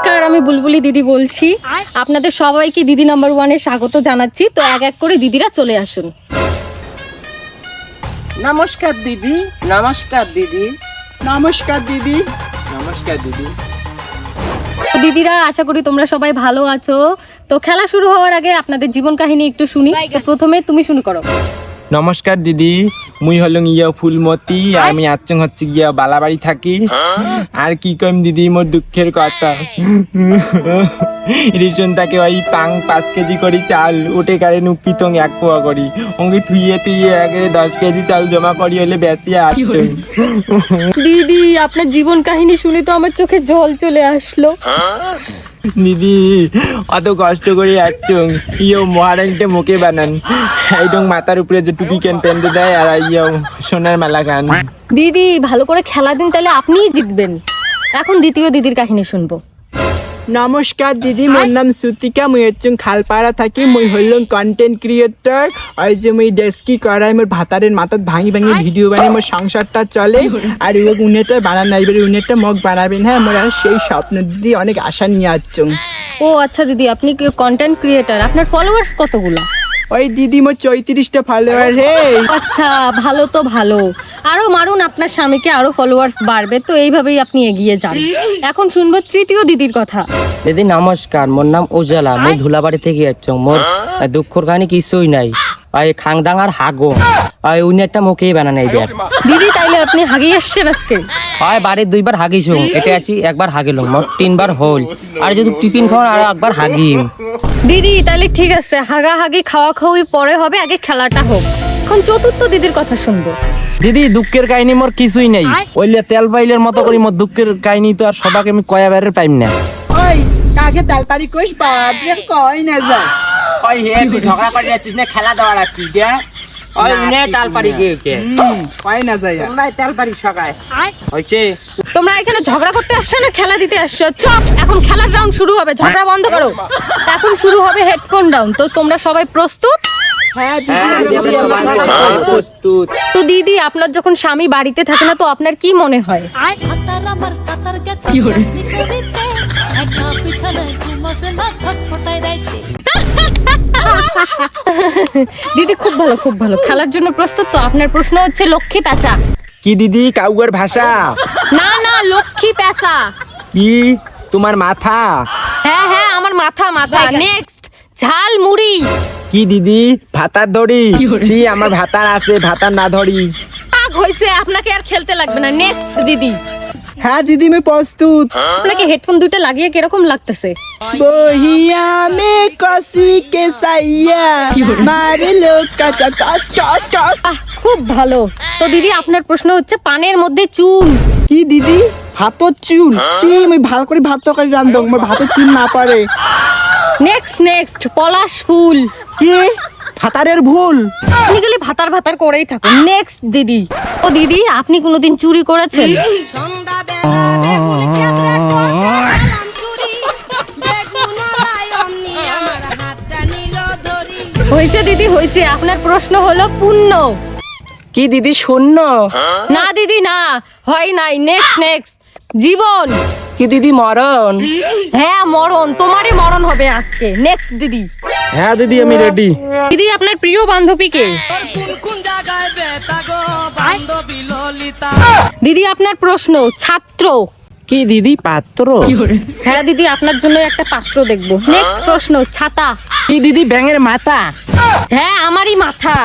নমস্কার আমি বুলবুলি দিদি বলছি। আপনাদের সবাইকে দিদি নাম্বার ওয়ানে স্বাগত জানাচ্ছি। তো এক এক করে দিদিরা চলে আসুন। নমস্কার দিদি নমস্কার দিদি নমস্কার দিদি নমস্কার দিদি। দিদিরা আশা করি তোমরা সবাই ভালো আছো। তো খেলা শুরু হওয়ার আগে আপনাদের জীবন কাহিনী একটু শুনি। তো প্রথমে তুমি শুরু করো। নমস্কার দিদি। মুই হলং ইয়া ফুলমতি আর আমি আচ্ছং হচ্ছে গিয়া বালাবাড়ি থাকি। আর কি কইম দিদি মোর দুঃখের কথা? রেশন তাকে ওই পাং পাঁচ কেজি করি চাল উঠে কারে নুকিতং এক পোয়া করি। ওকে থুইয়ে তুইয়ে একেরে দশ কেজি চাল জমা করি হলে? বেঁচিয়ে আসছে দিদি আপনার জীবন কাহিনী শুনে তো আমার চোখে জল চলে আসলো। দিদি অত কষ্ট করে যাচ্ছং ইয়ো মহারানীটা মুখে বানান। এইটং মাথার উপরে যে টুপি কেন পেনতে দেয় আর ইয়ো সোনার মালা গান। দিদি ভালো করে খেলা দিন তাহলে আপনিই জিতবেন। এখন দ্বিতীয় দিদির কাহিনী শুনব। নমস্কার দিদি মোর নাম সুতিকা মুই হচ্ছে খালপাড়া থাকি। মুই হইলাম কন্টেন্ট ক্রিয়েটর ওই যে মুই ডেস্কি করাই মোর ভাতারের মাথাত ভাঙি ভাঙি ভিডিও বানাই মোর সংসারটা চলে। আর ওই উনেটা বানান এবার উনেটা মগ বানাবেন হ্যাঁ? মোর সেই স্বপ্ন দিদি অনেক আশা নিয়ে আসছো ও আচ্ছা দিদি আপনি কন্টেন্ট ক্রিয়েটর আপনার ফলোয়ার্স কতগুলো? ওই দিদি মোর চৌত্রিশটা ফলোয়ার হে আচ্ছা ভালো তো ভালো। আরও মারুন আপনার স্বামীকে আরও ফলোয়ার্স বাড়বে তো এইভাবেই আপনি এগিয়ে যান। এখন শুনব তৃতীয় দিদির কথা। দিদি নমস্কার। মোর নাম উজালা মুই ধুলাবাড়ি থেকে যাচ্ছ মোর দুঃখর কাহিনী কিছুই নাই। ওই খাংদাঙ্গার হাগো। ওই উনি একটা মুখেই বানানো এইবার দিদি তাইলে আপনি হাগিয়ে আসছেন আজকে? হয় বাড়ির দুইবার হাগিছুং এটা আছি একবার হাগিলুম মোট তিনবার হল আর যদি টিফিন খাওয়ার আর একবার হাগি দিদি তাহলে ঠিক আছে হাগাহাগি খাওয়া খাওয়ি পরে হবে আগে খেলাটা হোক। এখন চতুর্থ দিদির কথা শুনব। দিদি দুঃখের কাহিনী মোর কিছুই নাই। ওইলে তেল পাইলের মতো করি মোর দুঃখের কাহিনী তো আর সবাকে আমি কয়া বেড়ের পাইম না। ওই কাকে তালপারি কইস বাপরে কই না যা। ওই হে তুই ঝগড়া করে যাচ্ছিস না খেলা দেওয়ার আছিস দিয়া। ওই কে? না তোমরা তেল সকায়। হইছে। তোমরা এখানে ঝগড়া করতে আসছো না খেলা দিতে আসছো? চপ! এখন খেলার রাউন্ড শুরু হবে ঝগড়া বন্ধ করো। এখন শুরু হবে হেডফোন রাউন্ড তো তোমরা সবাই প্রস্তুত? হ্যাঁ হ্যাঁ, কাছে প্রস্তুত। তো দিদি আপনার যখন স্বামী বাড়িতে থাকে না তো আপনার কি মনে হয়? দিদি খুব ভালো খুব ভালো। খেলার জন্য প্রস্তুত তো? আপনার প্রশ্ন হচ্ছে লক্ষ্মী প্যাঁচা কি দিদি? কাউগর ভাষা। না না লক্ষ্মী প্যাঁচা কি? তোমার মাথা? হ্যাঁ হ্যাঁ আমার মাথা মাথা। নেক্সট ঝাল মুড়ি। কি দিদি? ভাতার ধরি ছি আমার ভাতার আছে ভাতার না ধরি। রাগ হয়েছে আপনাকে আর খেলতে লাগবে না। নেক্সট দিদি। হ্যাঁ দিদি আমি প্রস্তুত। আপনাকে হেডফোন দুটো লাগিয়ে কীরকম লাগতেছে? বহিয়া মে কসি কে সাইয়া মারে লোক কাটা কস কস কস আহ খুব ভালো। তো দিদি আপনার প্রশ্ন হচ্ছে পানের মধ্যে চুন। কি দিদি? ভাতর চুন? ছি আমি ভালো করে ভাত তরকারি রান্ধব আমার ভাতের চুন না পারে। নেক্সট নেক্সট পলাশ ফুল। কি? ভাতারের ভুল। আপনি গেলে ভাতার ভাতার করেই থাকুন। নেক্সট দিদি। ও দিদি আপনি কোনোদিন চুরি করেছেন? হয়েছে দিদি হয়েছে। আপনার প্রশ্ন হলো পূর্ণ কি দিদি শূন্য? না দিদি না। হয় নাই। নেক্সট নেক্সট জীবন। কি দিদি মরণ? হ্যাঁ মরণ। তোমারই মরণ হবে আজকে। নেক্সট দিদি। হ্যাঁ দিদি আমি রেডি দিদি আপনার প্রিয় বান্ধবীকে। দিদি আপনার প্রশ্ন ছাত্র। কি দিদি পাত্র? হ্যাঁ দিদি আপনার জন্য একটা পাত্র দেখব। নেক্সট প্রশ্ন ছাতা। কি দিদি ব্যাঙের মাথা? হ্যাঁ আমারই মাথা।